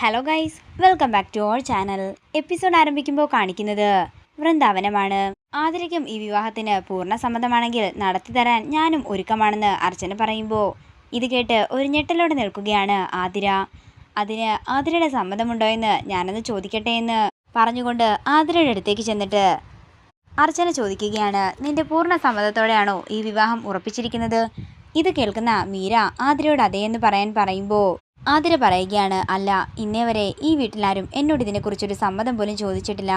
Hello guys welcome back to our channel episode ആരംഭിക്കുമ്പോൾ കാണിക്കുന്നത് വൃന്ദാവനമാണ്. ആതിരയ്ക്കും ഈ വിവാഹത്തിന് പൂർണ സമ്മതമാണെങ്കിൽ നടത്തി തരാൻ ഞാനും ഒരുക്കമാണെന്ന് അർച്ചന പറയുമ്പോൾ ഇത് കേട്ട് ഒരു ഞെട്ടലോടെ നിൽക്കുകയാണ് ആതിര. അതിന് ആതിരയുടെ സമ്മതമുണ്ടോ എന്ന് ഞാനൊന്ന് ചോദിക്കട്ടെ എന്ന് പറഞ്ഞുകൊണ്ട് ആതിരയുടെ അടുത്തേക്ക് ചെന്നിട്ട് അർച്ചന ചോദിക്കുകയാണ് നിന്റെ പൂർണ സമ്മതത്തോടെയാണോ ഈ വിവാഹം ഉറപ്പിച്ചിരിക്കുന്നത്? ഇത് കേൾക്കുന്ന മീര ആതിരയോട് എന്ന് പറയാൻ പറയുമ്പോൾ ആതിര പറയുകയാണ് അല്ല ഇന്നേ വരെ ഈ വീട്ടിലാരും എന്നോട് ഇതിനെക്കുറിച്ചൊരു സമ്മതം പോലും ചോദിച്ചിട്ടില്ല.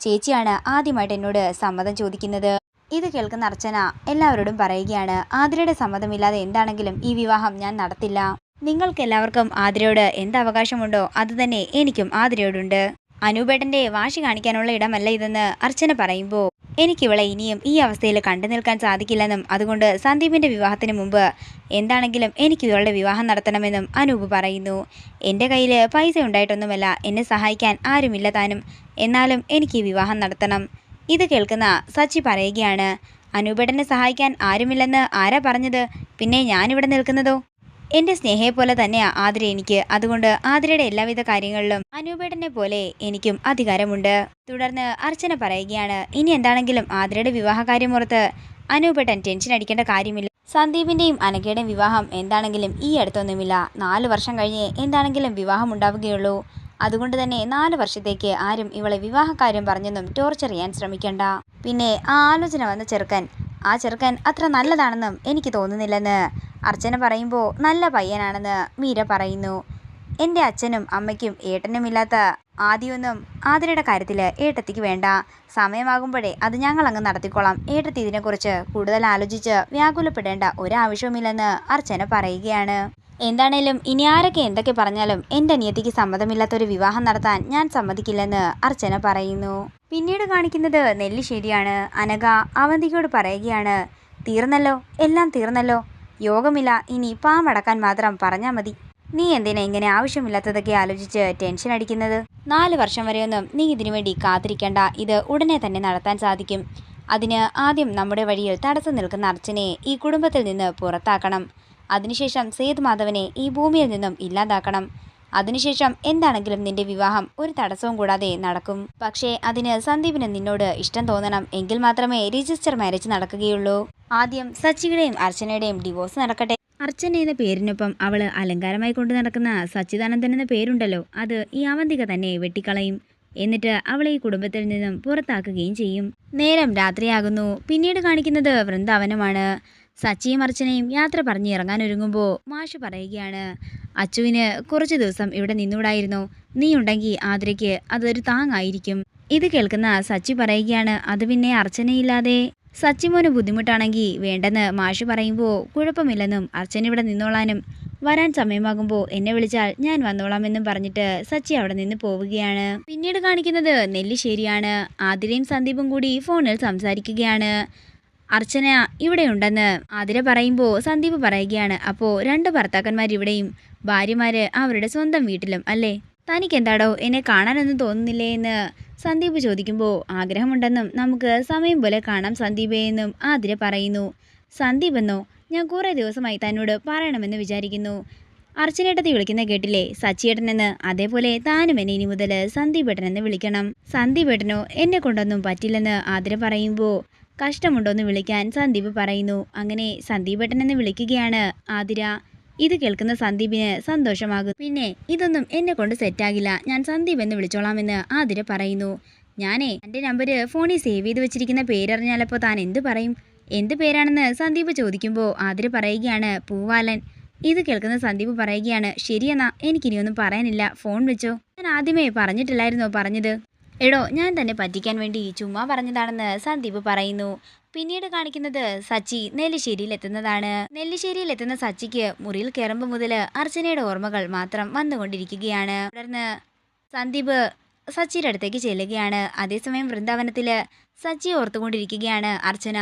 ചേച്ചിയാണ് ആദ്യമായിട്ട് എന്നോട് സമ്മതം ചോദിക്കുന്നത്. ഇത് കേൾക്കുന്ന അർച്ചന എല്ലാവരോടും പറയുകയാണ് ആതിരയുടെ സമ്മതമില്ലാതെ എന്താണെങ്കിലും ഈ വിവാഹം ഞാൻ നടത്തില്ല. നിങ്ങൾക്ക് എല്ലാവർക്കും ആതിരയോട് എന്ത് അവകാശമുണ്ടോ അതുതന്നെ എനിക്കും ആതിരയോടുണ്ട്. അനൂപേട്ടന്റെ വാശി കാണിക്കാനുള്ള ഇടമല്ല ഇതെന്ന് അർച്ചന പറയുമ്പോൾ എനിക്കിവളെ ഇനിയും ഈ അവസ്ഥയിൽ കണ്ടു നിൽക്കാൻ സാധിക്കില്ലെന്നും അതുകൊണ്ട് സന്ദീപിന്റെ വിവാഹത്തിന് മുമ്പ് എന്താണെങ്കിലും എനിക്ക് ഇവളുടെ വിവാഹം നടത്തണമെന്നും അനൂപ് പറയുന്നു. എന്റെ കയ്യിൽ പൈസ ഉണ്ടായിട്ടൊന്നുമല്ല എന്നെ സഹായിക്കാൻ ആരുമില്ല താനും. എന്നാലും എനിക്ക് ഈ വിവാഹം നടത്തണം. ഇത് കേൾക്കുന്ന സച്ചി പറയുകയാണ് അനൂപേടനെ സഹായിക്കാൻ ആരുമില്ലെന്ന് ആരാ പറഞ്ഞത്? പിന്നെ ഞാനിവിടെ നിൽക്കുന്നതോ? എന്റെ സ്നേഹയെ പോലെ തന്നെയാ ആതിര എനിക്ക്. അതുകൊണ്ട് ആതിരയുടെ എല്ലാവിധ കാര്യങ്ങളിലും അനൂപേട്ടനെ പോലെ എനിക്കും അധികാരമുണ്ട്. തുടർന്ന് അർച്ചന പറയുകയാണ് ഇനി എന്താണെങ്കിലും ആതിരയുടെ വിവാഹകാര്യം പുറത്ത് അനൂപേട്ടൻ ടെൻഷൻ അടിക്കേണ്ട കാര്യമില്ല. സന്ദീപിന്റെയും അനഘയുടെയും വിവാഹം എന്താണെങ്കിലും ഈ അടുത്തൊന്നുമില്ല. നാല് വർഷം കഴിഞ്ഞേ എന്താണെങ്കിലും വിവാഹം ഉണ്ടാവുകയുള്ളൂ. അതുകൊണ്ട് തന്നെ നാല് വർഷത്തേക്ക് ആരും ഇവളെ വിവാഹകാര്യം പറഞ്ഞെന്നും ടോർച്ചർ ചെയ്യാൻ ശ്രമിക്കണ്ട. പിന്നെ ആ ആലോചന വന്ന ചെറുക്കൻ ആ ചെറുക്കൻ അത്ര നല്ലതാണെന്നും എനിക്ക് തോന്നുന്നില്ലെന്ന് അർച്ചന പറയുമ്പോൾ നല്ല പയ്യനാണെന്ന് മീര പറയുന്നു. എന്റെ അച്ഛനും അമ്മയ്ക്കും ഏട്ടനുമില്ലാത്ത ആദ്യമൊന്നും ആതിരയുടെ കാര്യത്തിൽ ഏട്ടത്തിക്ക് വേണ്ട. സമയമാകുമ്പോഴേ അത് ഞങ്ങൾ അങ്ങ് നടത്തിക്കോളാം. ഏട്ടത്തി ഇതിനെക്കുറിച്ച് കൂടുതൽ ആലോചിച്ച് വ്യാകുലപ്പെടേണ്ട ഒരാവശ്യവുമില്ലെന്ന് അർച്ചന പറയുകയാണ്. എന്താണേലും ഇനി ആരൊക്കെ എന്തൊക്കെ പറഞ്ഞാലും എന്റെ അനിയത്തിക്ക് സമ്മതമില്ലാത്തൊരു വിവാഹം നടത്താൻ ഞാൻ സമ്മതിക്കില്ലെന്ന് അർച്ചന പറയുന്നു. പിന്നീട് കാണിക്കുന്നത് നെല്ലിശ്ശേരിയാണ്. അനഘ അവന്തികയോട് പറയുകയാണ് തീർന്നല്ലോ എല്ലാം തീർന്നല്ലോ. യോഗമില്ല. ഇനി പാമടക്കാൻ മാത്രം പറഞ്ഞാൽ മതി. നീ എന്തിനാ ഇങ്ങനെ ആവശ്യമില്ലാത്തതൊക്കെ ആലോചിച്ച് ടെൻഷൻ അടിക്കുന്നത്? നാല് വർഷം വരെയൊന്നും നീ ഇതിനു വേണ്ടി കാത്തിരിക്കേണ്ട. ഇത് ഉടനെ തന്നെ നടത്താൻ സാധിക്കും. അതിന് ആദ്യം നമ്മുടെ വഴിയിൽ തടസ്സം നിൽക്കുന്ന അർച്ചനെ ഈ കുടുംബത്തിൽ നിന്ന് പുറത്താക്കണം. അതിനുശേഷം സേതുമാധവനെ ഈ ഭൂമിയിൽ നിന്നും ഇല്ലാതാക്കണം. അതിനുശേഷം എന്താണെങ്കിലും നിന്റെ വിവാഹം ഒരു തടസ്സവും കൂടാതെ നടക്കും. പക്ഷേ അതിന് സന്ദീപിന് നിന്നോട് ഇഷ്ടം തോന്നണം എങ്കിൽ മാത്രമേ രജിസ്റ്റർ മാരേജ് നടക്കുകയുള്ളൂ. ആദ്യം സച്ചിയുടെയും അർച്ചനയുടെയും ഡിവോഴ്സ് നടക്കട്ടെ. അർച്ചന എന്ന പേരിനൊപ്പം അവൾ അലങ്കാരമായി കൊണ്ടു നടക്കുന്ന സച്ചിദാനന്ദൻ എന്ന പേരുണ്ടല്ലോ അത് ഈ അവന്തിക തന്നെ വെട്ടിക്കളയും. എന്നിട്ട് അവളെ ഈ കുടുംബത്തിൽ നിന്നും പുറത്താക്കുകയും ചെയ്യും. നേരം രാത്രിയാകുന്നു. പിന്നീട് കാണിക്കുന്നത് വൃന്ദാവനമാണ്. സച്ചിയും അർച്ചനയും യാത്ര പറഞ്ഞിറങ്ങാൻ ഇറങ്ങാനൊരുങ്ങുമ്പോൾ മാഷ് പറയുകയാണ് അച്ചുവിന് കുറച്ച് ദിവസം ഇവിടെ നിന്നൂടായിരുന്നു. നീ ഉണ്ടെങ്കിൽ ആതിരയ്ക്ക് അതൊരു താങ്ങായിരിക്കും. ഇത് കേൾക്കുന്ന സച്ചി പറയുകയാണ് അത് പിന്നെ അർച്ചനയില്ലാതെ? സച്ചിമോന് ബുദ്ധിമുട്ടാണെങ്കിൽ വേണ്ടെന്ന് മാഷ് പറയുമ്പോൾ കുഴപ്പമില്ലെന്നും അർച്ചന ഇവിടെ നിന്നോളാനും വരാൻ സമയമാകുമ്പോൾ എന്നെ വിളിച്ചാൽ ഞാൻ വന്നോളാമെന്നും പറഞ്ഞിട്ട് സച്ചി അവിടെ നിന്ന് പോവുകയാണ്. പിന്നീട് കാണിക്കുന്നത് നെല്ലിശ്ശേരിയാണ്. ആതിരയും സന്ദീപും കൂടി ഫോണിൽ സംസാരിക്കുകയാണ്. അർച്ചന ഇവിടെയുണ്ടെന്ന് ആതിര പറയുമ്പോൾ സന്ദീപ് പറയുകയാണ്. അപ്പോൾ രണ്ട് ഭർത്താക്കന്മാർ ഇവിടെയും ഭാര്യമാര് അവരുടെ സ്വന്തം വീട്ടിലും അല്ലേ? തനിക്ക് എന്താടോ എന്നെ കാണാനൊന്നും തോന്നുന്നില്ലേ എന്ന് സന്ദീപ് ചോദിക്കുമ്പോൾ ആഗ്രഹമുണ്ടെന്നും നമുക്ക് സമയം പോലെ കാണാം സന്ദീപേ എന്നും ആതിര പറയുന്നു. സന്ദീപ് എന്നോ ഞാൻ കുറേ ദിവസമായി തന്നോട് പറയണമെന്ന് വിചാരിക്കുന്നു. അർച്ചനേട്ടത്തി വിളിക്കുന്ന കേട്ടില്ലേ? സച്ചിയേട്ടനെന്ന്. അതേപോലെ താനും എന്നെ ഇനി മുതൽ സന്ദീപേട്ടനെന്ന് വിളിക്കണം. സന്ദീപേട്ടനോ എന്നെ കൊണ്ടൊന്നും പറ്റില്ലെന്ന് ആതിര പറയുമ്പോൾ കഷ്ടമുണ്ടോന്ന് വിളിക്കാൻ സന്ദീപ് പറയുന്നു. അങ്ങനെ സന്ദീപ് സന്ദീപേട്ടനെന്ന് വിളിക്കുകയാണ് ആതിര. ഇത് കേൾക്കുന്ന സന്ദീപിന് സന്തോഷമാകും പിന്നെ ഇതൊന്നും എന്നെ കൊണ്ട് സെറ്റാകില്ല ഞാൻ സന്ദീപ് എന്ന് വിളിച്ചോളാമെന്ന് ആതിര പറയുന്നു. ഞാനേ എന്റെ നമ്പര് ഫോണിൽ സേവ് ചെയ്ത് വെച്ചിരിക്കുന്ന പേരറിഞ്ഞാലപ്പോൾ താൻ എന്ത് പറയും? എന്ത് പേരാണെന്ന് സന്ദീപ് ചോദിക്കുമ്പോൾ ആതിര പറയുകയാണ് പൂവാലൻ. ഇത് കേൾക്കുന്ന സന്ദീപ് പറയുകയാണ് ശരിയെന്നാ എനിക്കിനിയൊന്നും പറയാനില്ല. ഫോൺ വിളിച്ചോ. ഞാൻ ആദ്യമേ പറഞ്ഞിട്ടില്ലായിരുന്നോ പറഞ്ഞത്? എടോ ഞാൻ തന്നെ പറ്റിക്കാൻ വേണ്ടി ചുമ്മാ പറഞ്ഞതാണെന്ന് സന്ദീപ് പറയുന്നു. പിന്നീട് കാണിക്കുന്നത് സച്ചി നെല്ലിശ്ശേരിയിൽ എത്തുന്നതാണ് നെല്ലിശ്ശേരിയിൽ എത്തുന്ന സച്ചിക്ക് മുറിയിൽ കയറുമ്പോൾ മുതൽ അർച്ചനയുടെ ഓർമ്മകൾ മാത്രം വന്നുകൊണ്ടിരിക്കുകയാണ്. തുടർന്ന് സന്ദീപ് സച്ചിയുടെ അടുത്തേക്ക് ചെല്ലുകയാണ്. അതേസമയം വൃന്ദാവനത്തിൽ സച്ചി ഓർത്തുകൊണ്ടിരിക്കുകയാണ് അർച്ചന.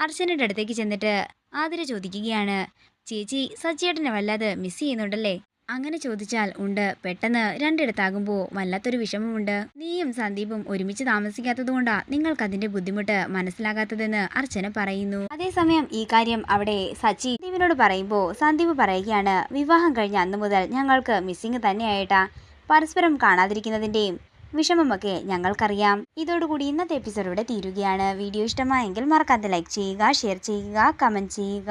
അർച്ചനയുടെ അടുത്തേക്ക് ചെന്നിട്ട് ആതിര ചോദിക്കുകയാണ്. ചേച്ചി സച്ചിയേട്ടനെ വല്ലാതെ മിസ് ചെയ്യുന്നുണ്ടല്ലേ? അങ്ങനെ ചോദിച്ചാൽ ഉണ്ട് പെട്ടെന്ന് രണ്ടിടത്താകുമ്പോൾ വല്ലാത്തൊരു വിഷമമുണ്ട്. നീയും സന്ദീപും ഒരുമിച്ച് താമസിക്കാത്തതുകൊണ്ടാ നിങ്ങൾക്ക് അതിന്റെ ബുദ്ധിമുട്ട് മനസ്സിലാകാത്തതെന്ന് അർച്ചന പറയുന്നു. അതേസമയം ഈ കാര്യം അവിടെ സച്ചി സന്ദീപിനോട് പറയുമ്പോൾ സന്ദീപ് പറയുകയാണ് വിവാഹം കഴിഞ്ഞ അന്നു മുതൽ ഞങ്ങൾക്ക് മിസ്സിംഗ് തന്നെയായിട്ടാ. പരസ്പരം കാണാതിരിക്കുന്നതിന്റെയും വിഷമമൊക്കെ ഞങ്ങൾക്കറിയാം. ഇതോടുകൂടി ഇന്നത്തെ എപ്പിസോഡ് ഇവിടെ തീരുകയാണ്. വീഡിയോ ഇഷ്ടമായെങ്കിൽ മറക്കാതെ ലൈക്ക് ചെയ്യുക ഷെയർ ചെയ്യുക കമന്റ് ചെയ്യുക.